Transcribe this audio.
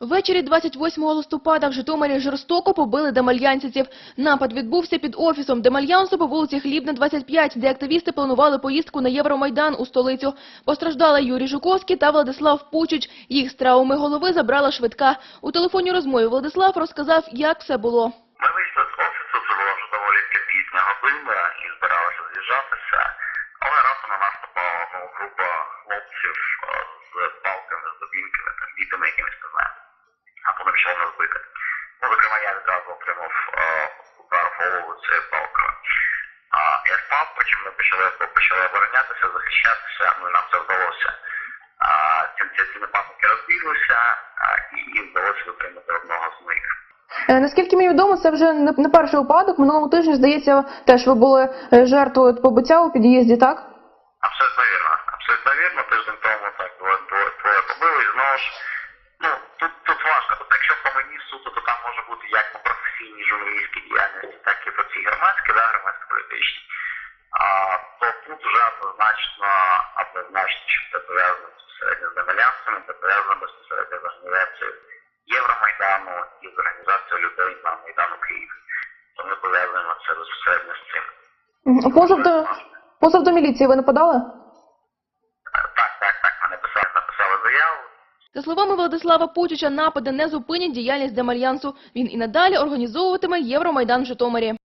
Ввечері 28 листопада в Житомирі жорстоко побили демальянців. Напад відбувся під офісом Демальянсу по вулиці Хлібна, 25, де активісти планували поїздку на Євромайдан у столицю. Постраждали Юрій Жуковський та Владислав Пучич. Їх з травми голови забрала швидка. У телефонній розмові Владислав розказав, як все було. Ми вийшли з офісу, це була вже доволі пізня година і збиралися з'їжджатися, але раптом на нас напала ну, група хлопців е, з А потім почали нас бити. Ну, зокрема, я відразу отримав е, удар в голову цією палкою. А, я впав, потім ми почали, почали оборонятися, захищатися, ну і нам це вдалося. А, ці, ці, ці нападники розбіглися, а, і вдалося затримати одного з них. Е, Наскільки мені відомо, це вже не перший випадок. Минулому тижні, здається, теж ви були е, жертвою побиття у під'їзді, так? Абсолютно вірно. Абсолютно вірно. Тиждень тому так двоє побили. І знову ж, як по професійній журналістській діяльності, так і по цій громадській, да, громадсько-політичній. А, то тут вже однозначно, однозначно, що це пов'язано безпосередньо з демалянцями, це пов'язано безпосередньо з організацією Євромайдану і з організацією людей на Майдану Київ. То ми пов'язуємо це безпосередньо з цим. Позов до, позов до міліції ви не подали? Так, так, так, ми написали, написали заяву. За словами Владислава Пучича, напади не зупинять діяльність Демальянсу. Він і надалі організовуватиме Євромайдан в Житомирі.